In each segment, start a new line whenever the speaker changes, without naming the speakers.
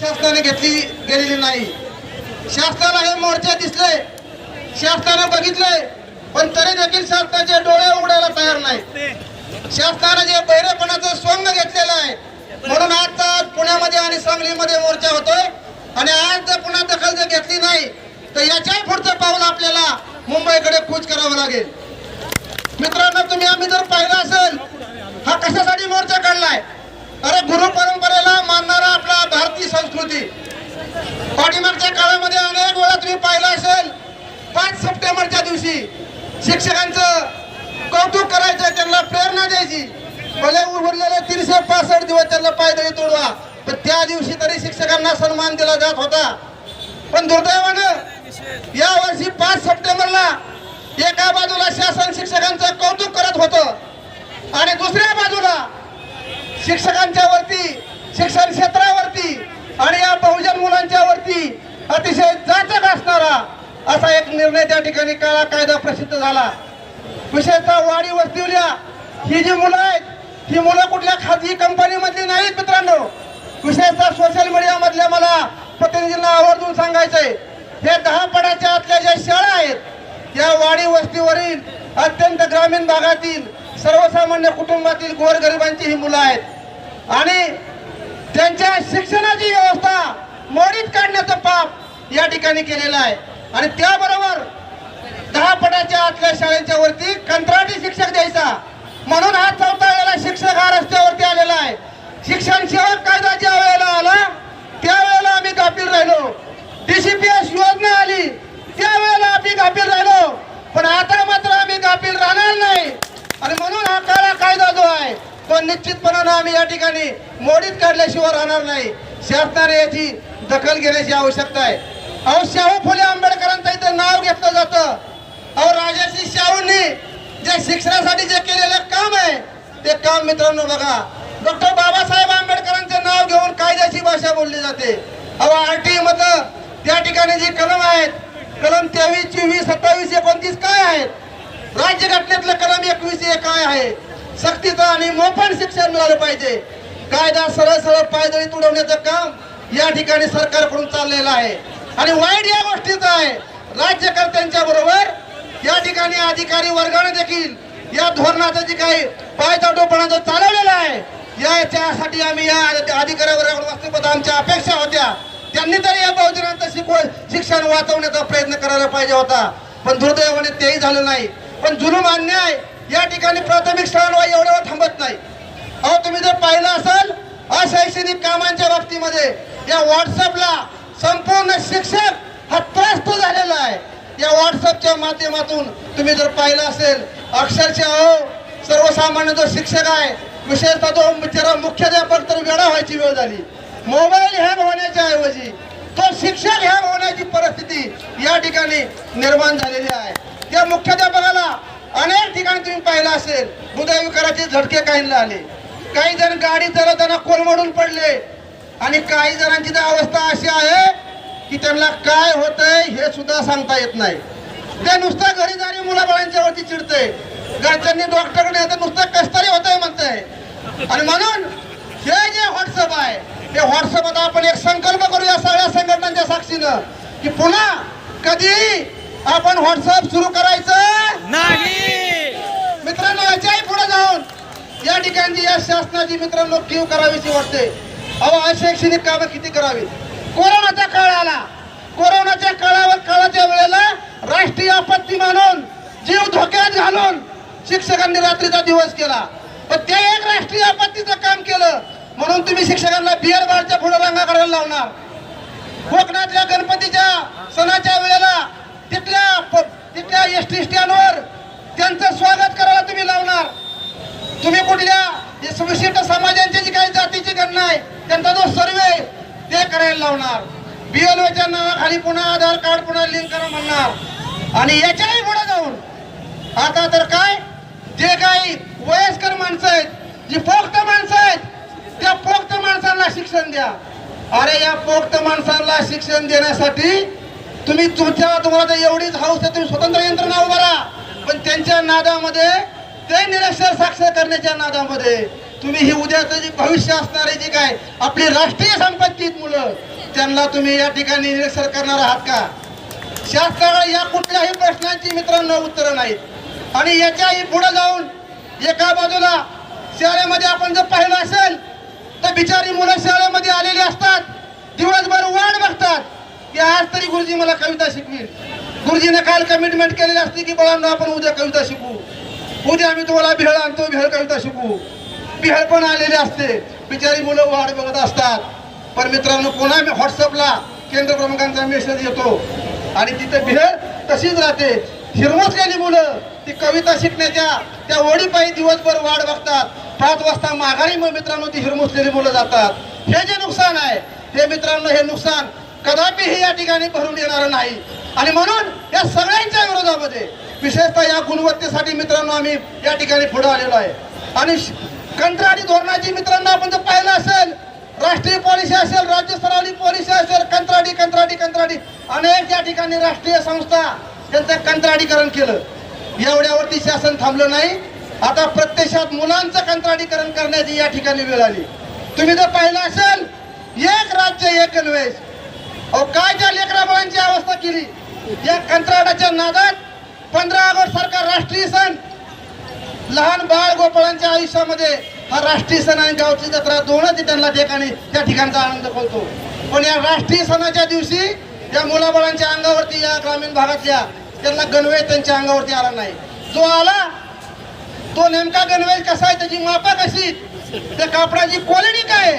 शासनाने घेतली गेलेली नाही. शासनाला हे मोर्चे दिसले शासनाने बघितले पण तरी देखील शासनाचे डोळे उघडायला तयार नाही. शासनाने जे बहिरेपणाचं स्वंग घेतलेलं आहे म्हणून आज पुण्यामध्ये आणि सांगलीमध्ये मोर्चा होतोय. आणि आज जर पुन्हा दखल जर घेतली नाही तर याच्याही पुढचं पाऊल आपल्याला मुंबईकडे कूच करावं लागेल. मित्रांनो तुम्ही आम्ही जर पाहिलं असेल हा कशासाठी मोर्चा काढलाय? अरे गुरु परंपरेला मानणारा आपला भारतीय संस्कृती. पाठीमागच्या काळामध्ये अनेक वेळा तुम्ही पाहिलं असेल पाच सप्टेंबरच्या दिवशी शिक्षकांचं कौतुक करायचं त्यांना प्रेरणा द्यायची. भले उरलेले तीनशे पासष्ट दिवस त्यांना पायदळी तोडवा पण त्या दिवशी तरी शिक्षकांना सन्मान दिला जात होता. पण दुर्दैवानं या वर्षी पाच सप्टेंबरला एका बाजूला शासन शिक्षकांचं कौतुक करत होतं आणि दुसऱ्या बाजूला शिक्षकांच्या वरती शिक्षण क्षेत्रावरती आणि या बहुजन मुलांच्या वरती अतिशय जाचक असणारा असा एक निर्णय त्या ठिकाणी काळा कायदा प्रसिद्ध झाला. विशेषतः वाडी वस्तीवल्या ही जी मुलं आहेत ही मुलं कुठल्या खाजगी कंपनीमधली नाहीत मित्रांनो. विशेषतः सोशल मीडियामधल्या मला प्रतिनिधींना आवर्जून सांगायचंय हे दहा पडाच्या आतल्या ज्या शाळा आहेत या वाडी वस्तीवरील अत्यंत ग्रामीण भागातील सर्वसामान्य कुटुंबातील गोरगरिबांची ही मुलं आहेत. आणि त्यांच्या शिक्षणाची व्यवस्था मोडीत काढण्याचं पाप या ठिकाणी केलेलं आहे. आणि त्याबरोबर दहा पटाच्या आतल्या शाळेच्या वरती कंत्राटी शिक्षक द्यायचा. म्हणून हा चौथा वेळेला शिक्षक हा रस्त्यावरती आलेला आहे. शिक्षण सेवक कायदा ज्या वेळेला आला त्यावेळेला आम्ही गाफील राहिलो डीसीपीएस योजना आली त्यावेळेला आम्ही गाफील राहिलो पण आता मात्र आम्ही गाफील राहणार नाही आणि म्हणून हा काळा कायदा जो आहे तो निश्चितपणानं आम्ही या ठिकाणी मोडीत काढल्याशिवाय राहणार नाही. शासनाने याची दखल घेण्याची आवश्यकता आहे. अहो शाहू फुले आंबेडकरांचं इथं नाव घेतलं जातं. अहो राजाशी शाहूंनी जे शिक्षणासाठी जे केलेलं काम आहे ते काम मित्रांनो बघा. डॉक्टर बाबासाहेब आंबेडकरांचे नाव घेऊन कायद्याची भाषा बोलली जाते. अहो आर टी मतं त्या ठिकाणी जी कलम आहेत कलम तेवीस चोवीस सत्तावीस एकोणतीस काय आहेत? राज्यघटनेतलं कलम एकवीस हे काय आहे? सक्तीचं आणि मोफत शिक्षण मिळालं पाहिजे. कायदा सरळ सरळ पायदळी तुडवण्याचं काम या ठिकाणी सरकारकडून चाललेलं आहे. आणि वाईट या गोष्टीचं आहे. राज्यकर्त्यांच्या बरोबर या ठिकाणी अधिकारी वर्गाने देखील या धोरणाचं जे काही पायचाटोपणा जो चालवलेला आहे याच्यासाठी आम्ही या अधिकारी वर्गाकडून आमच्या अपेक्षा होत्या. त्यांनी तरी या बहुजनांचं शिकव शिक्षण वाचवण्याचा प्रयत्न करायला पाहिजे होता. पण दुर्दैवाने तेही झालं नाही. पण जुलूम अन्याय या ठिकाणी प्राथमिक शाळांवर एवढ्यावर थांबत नाही. अहो तुम्ही जर पाहिलं असेल अशैक्षणिक कामांच्या बाबतीमध्ये या व्हॉट्सअपला संपूर्ण शिक्षक हा त्रस्त झालेला आहे. या व्हॉट्सअपच्या माध्यमातून तुम्ही जर पाहिलं असेल अक्षरशः अहो सर्वसामान्य जो शिक्षक आहे विशेषतः तो बिचारा मुख्याध्यापक तर वेळा व्हायची वेळ झाली. मोबाईल हॅब होण्याच्या ऐवजी तो शिक्षक हॅक होण्याची परिस्थिती या ठिकाणी निर्माण झालेली आहे. त्या मुख्याध्यापकाला अनेक ठिकाणी तुम्ही पाहिलं असेल. हृदयविकाराचे झटके काहींना आले. काही जण गाडी चालवताना कोलमडून पडले. आणि काही जणांची तर अवस्था अशी आहे की त्यांना काय होतंय हे सुद्धा सांगता येत नाही. ते नुसतं घरी जाणे मुलाबाळांच्या वरती चिडतंय. घरच्यांनी डॉक्टरकडे आता नुसतं कस्तरी होतंय म्हणतंय. आणि म्हणून हे जे व्हॉट्सअप आहे ते व्हॉट्सअप आपण एक संकल्प करूया सगळ्या संघटनांच्या साक्षीनं की पुन्हा कधी आपण व्हॉट्सअप सुरू करायचं?
नाही.
मित्रांनो याच्याही पुढे जाऊन या ठिकाणची या शासनाची मित्रांनो कीव करावीची वाटते. अहो अशैक्षणिक कामं किती करावी? कोरोनाचा काळ आला कोरोनाच्या काळावर काळाच्या वेळेला राष्ट्रीय आपत्ती मानून जीव धोक्यात घालून शिक्षकांनी रात्रीचा दिवस केला. पण ते एक राष्ट्रीय आपत्तीचं काम केलं. म्हणून तुम्ही शिक्षकांना बिअर बारच्या पुढे रांगा करायला लावणार. कोकणातल्या गणपतीच्या सणाच्या वेळेला तिथल्या तिथल्या एस टी स्टँडवर त्यांचं स्वागत करायला तुम्ही लावणार. तुम्ही कुठल्या जे विशिष्ट समाजांची जी काही जातीची गणना आहे त्यांचा जो सर्वे ते करायला लावणार. बीएलओच्या नावाखाली पुन्हा आधार कार्ड पुन्हा लिंक करा म्हणणार. आणि याच्याही पुढे जाऊन आता तर काय? जे काही वयस्कर माणसं आहेत जी पोक्त माणसं आहेत त्या पोक्त माणसांना शिक्षण द्या. अरे या पोक्त माणसांना शिक्षण देण्यासाठी तुम्ही तुमच्या तुम्हाला एवढीच हौस आहे तुम्ही स्वतंत्र यंत्रणा उभारा पण त्यांच्या नादामध्ये ते निरक्षर साक्षर करण्याच्या नादामध्ये तुम्ही ही उद्याचं जे भविष्य असणारे जे काय आपली राष्ट्रीय संपत्ती मुलं त्यांना तुम्ही या ठिकाणी निरक्षर करणार आहात का? शास्त्राला या कुठल्याही प्रश्नांची मित्रांनो उत्तरं नाहीत. आणि याच्याही पुढे जाऊन एका बाजूला शाळेमध्ये आपण जर पाहिलं असेल तर बिचारी मुलं शाळेमध्ये आलेली असतात. दिवसभर वाट बघतात. की आज तरी गुरुजी मला कविता शिकवी गुरुजीने काल कमिटमेंट केलेली असते की बाळांनो आपण उद्या कविता शिकू. उद्या आम्ही तुम्हाला भेळ आणतो भेळ कविता शिकू. भेळ पण आलेली असते. बिचारी मुलं वाट बघत असतात. पण मित्रांनो पुन्हा मी व्हॉट्सअपला केंद्र प्रमुखांचा मेसेज येतो. आणि तिथे भेळ तशीच राहते. हिरवसलेली मुलं ती कविता शिकण्याच्या त्या ओढीपायी दिवसभर वाट बघतात. पाच वाजता माघारी मग मित्रांनो ती हिरमुसलेली मुलं जातात. हे जे नुकसान आहे हे मित्रांनो हे नुकसान कदापिही या ठिकाणी भरून येणार नाही. आणि म्हणून या सगळ्यांच्या विरोधामध्ये विशेषतः या गुणवत्तेसाठी मित्रांनो आम्ही या ठिकाणी पुढे आलेलो आहे. आणि श- कंत्राटी धोरणाची मित्रांनो आपण जर पाहिलं असेल राष्ट्रीय पॉलिसी असेल राज्यस्तरावरील पॉलिसी असेल कंत्राटी कंत्राटी कंत्राटी अनेक या ठिकाणी राष्ट्रीय संस्था त्यांचं कंत्राटीकरण केलं. एवढ्यावरती शासन थांबलं नाही. आता प्रत्यक्षात मुलांचं कंत्राटीकरण करण्याची या ठिकाणी वेळ आली. तुम्ही जर पाहिलं असेल एक राज्य एक गणवेश अहो काय त्या लेकरा मुलांची अवस्था केली? या कंत्राटाच्या नादात पंधरा ऑगस्ट सारखा राष्ट्रीय सण. लहान बाळ गोपाळांच्या आयुष्यामध्ये हा राष्ट्रीय सण आणि गावची जत्रा दोनच त्यांना ठिकाणी त्या ठिकाणचा आनंद कळतो पण या राष्ट्रीय सणाच्या दिवशी या मुलाबाळांच्या अंगावरती या ग्रामीण भागातल्या त्यांना गणवेश त्यांच्या अंगावरती आला नाही. जो आला तो नेमका गणवेश कसा आहे त्याची मापा कशी त्या कापडाची क्वालिटी काय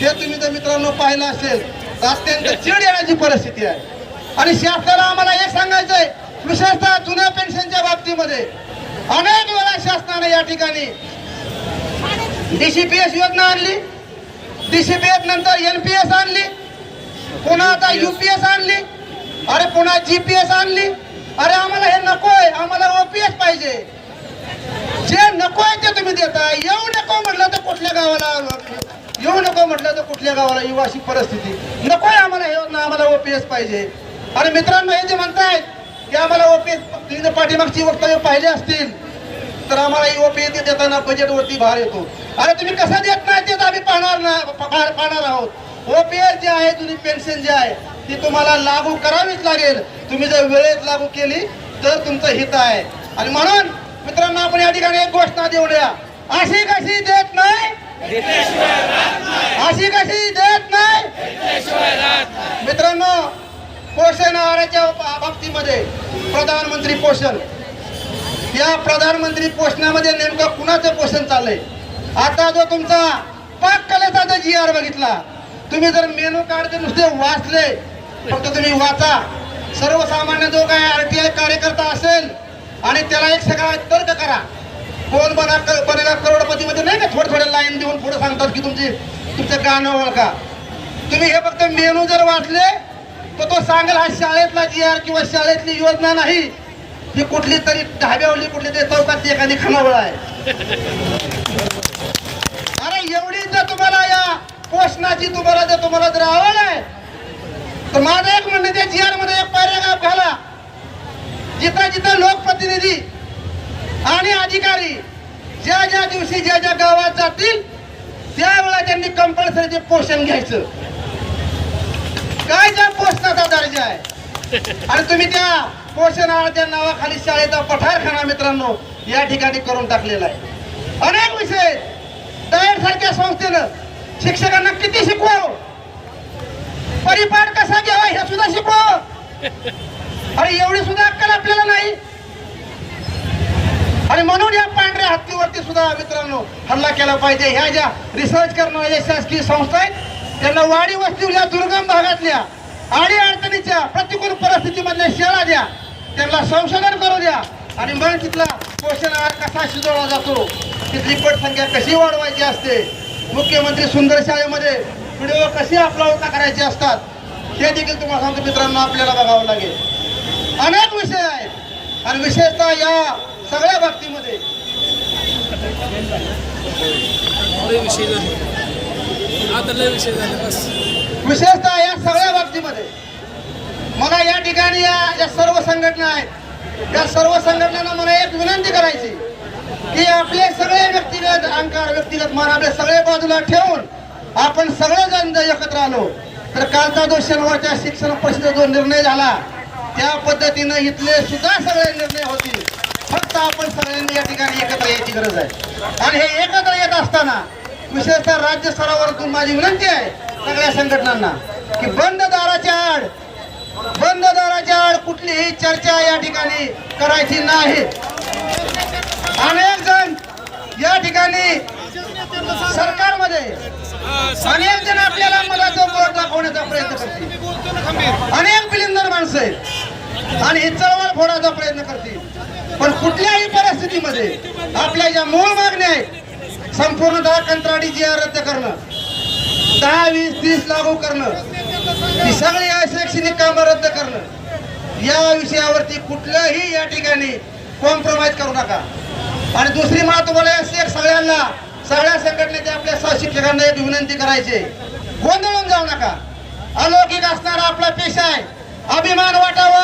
हे तुम्ही तर मित्रांनो पाहिलं असेल अत्यंत चिड येण्याची परिस्थिती आहे. आणि शासनाला आम्हाला एक सांगायचंय विशेषतः जुन्या पेन्शनच्या बाबतीमध्ये. अनेक वेळा शासनाने या ठिकाणी डीसीपीएस योजना आणली डीसीपीएस नंतर एनपीएस आणली पुन्हा आता युपीएस आणली अरे पुन्हा जीपीएस आणली. अरे आम्हाला हे नकोय आम्हाला ओपीएस पाहिजे. जे नकोय ते तुम्ही देताय. येऊ नको म्हटलं तर कुठल्या गावाला येऊ नको म्हटलं तर कुठल्या गावाला येऊ अशी परिस्थिती. नकोय आम्हाला हे ना आम्हाला ओपीएस पाहिजे. आणि मित्रांनो हे जे म्हणतायत की आम्हाला ओपीएस तुम्ही पाठीमागची वक्तव्य पाहिले असतील तर आम्हाला ओपीएस देताना बजेटवरती भार येतो. अरे तुम्ही कसं देत नाही ते आम्ही पाहणार ना पाहणार आहोत. ओपीएस जे आहे जुनी पेन्शन जे आहे ती तुम्हाला लागू करावीच लागेल. तुम्ही जर वेळेत लागू केली तर तुमचं हित आहे. आणि म्हणून मित्रांनो आपण या ठिकाणी एक घोषणा देऊया. अशी कशी देत नाही अशी कशी देत नाही? मित्रांनो पोषण आहाराच्या बाबतीमध्ये प्रधानमंत्री पोषण. या प्रधानमंत्री पोषणामध्ये नेमकं कुणाचं पोषण चाललंय? आता जो तुमचा पाक कलेचा जर जी आर बघितला तुम्ही जर मेनू कार्ड जर नुसते वाचले फक्त तुम्ही वाचा. सर्वसामान्य जो काय आर टी आय कार्यकर्ता असेल आणि त्याला एक सगळा तर्क करा. कोण बना बनेला करोडपती मध्ये नाही का थोड थोडं लाईन देऊन पुढे सांगतात की तुमची तुमचं गाणं ओळखा. तुम्ही हे फक्त मेनू जर वाचले तर तो सांगेल हा शाळेतला जी आर किंवा शाळेतली योजना नाही. ही कुठली तरी ढाब्यावली कुठली तरी चौकातली एखादी खानावळ आहे. अरे एवढी जर तुम्हाला या पोषणाची तुम्हाला जर तुम्हाला जर आवड आहे तर माझं एक म्हणणं त्या जी आरमध्ये एक पायऱ्या घाला. जिथं जिथं लोकप्रतिनिधी आणि अधिकारी ज्या ज्या दिवशी ज्या ज्या गावात जातील त्यावेळेला त्यांनी कंपल्सरी ते पोषण घ्यायचं. काय त्या पोषणाचा दर्जा आहे? आणि तुम्ही त्या पोषण आहाराच्या नावाखाली शाळेचा पठारखाना मित्रांनो या ठिकाणी करून टाकलेला आहे. अनेक विषय डायट सारख्या संस्थेनं शिक्षकांना किती शिकवावं परिपाठ कसा घ्यावा हे सुद्धा शिकवावं अरे एवढी सुद्धा अक्कल आपल्याला नाही. आणि म्हणून या पांढऱ्या हत्तीवरती सुद्धा मित्रांनो हल्ला केला पाहिजे. ह्या ज्या रिसर्च करणाऱ्या शासकीय संस्था आहेत त्यांना वाडी वस्तीवल्या दुर्गम भागातल्या आडी अडचणीच्या प्रतिकूल परिस्थितीमधल्या शेळा द्या. त्यांना संशोधन करू द्या. आणि मग तिथला पोषण आहार कसा शिजवला जातो तिथली पटसंख्या कशी वाढवायची असते मुख्यमंत्री सुंदर शाळेमध्ये व्हिडिओ कसे अपलोड करायचे असतात हे देखील तुम्हाला सांगतो मित्रांनो आपल्याला बघावं लागेल. अनेक विषय आहेत. आणि विशेषतः या सगळ्या बाबतीमध्ये.
लय विषय झाले. आता लय विषय झाले बस.
विशेषतः या सगळ्या बाबतीमध्ये. मला या ठिकाणी या या सर्व संघटना आहेत. या सर्व संघटनांना मला एक विनंती करायची की आपले सगळे व्यक्तिगत अहंकार व्यक्तिगत मान आपले सगळे बाजूला ठेवून आपण सगळेजण जर एकत्र आलो तर कालचा जो शनिवारच्या शिक्षण परिषदेचा जो निर्णय झाला त्या पद्धतीनं इथले सुद्धा सगळे निर्णय होतील. आता आपण सगळ्यांनी या ठिकाणी एकत्र यायची गरज आहे. आणि हे एकत्र येत असताना विशेषतः राज्य स्तरावरतून माझी विनंती आहे सगळ्या संघटनांना की बंद दाराच्या आड बंद दाराच्या आड कुठलीही चर्चा या ठिकाणी करायची नाही. अनेक जण या ठिकाणी सरकारमध्ये अनेक जण आपल्याला मला तो बोट दाखवण्याचा प्रयत्न करतील. अनेक बिलिंदर माणसं आहेत. आणि ही चळवळ फोडायचा प्रयत्न करतील. पण कुठल्याही परिस्थितीमध्ये आपल्या ज्या मूळ मागण्या आहेत दहा कंत्राटी जी रद्द करणं दहा वीस तीस लागू करणं ही सगळी शैक्षणिक कामं रद्द करणं या विषयावरती कुठलंही या ठिकाणी कॉम्प्रोमाइज करू नका. आणि दुसरी मला तुम्हाला एक सगळ्यांना सगळ्या संघटनेच्या आपल्या सहशिक्षकांना एक विनंती करायची गोंधळून जाऊ नका. अलौकिक असणारा आपला पेशा आहे. अभिमान वाटावा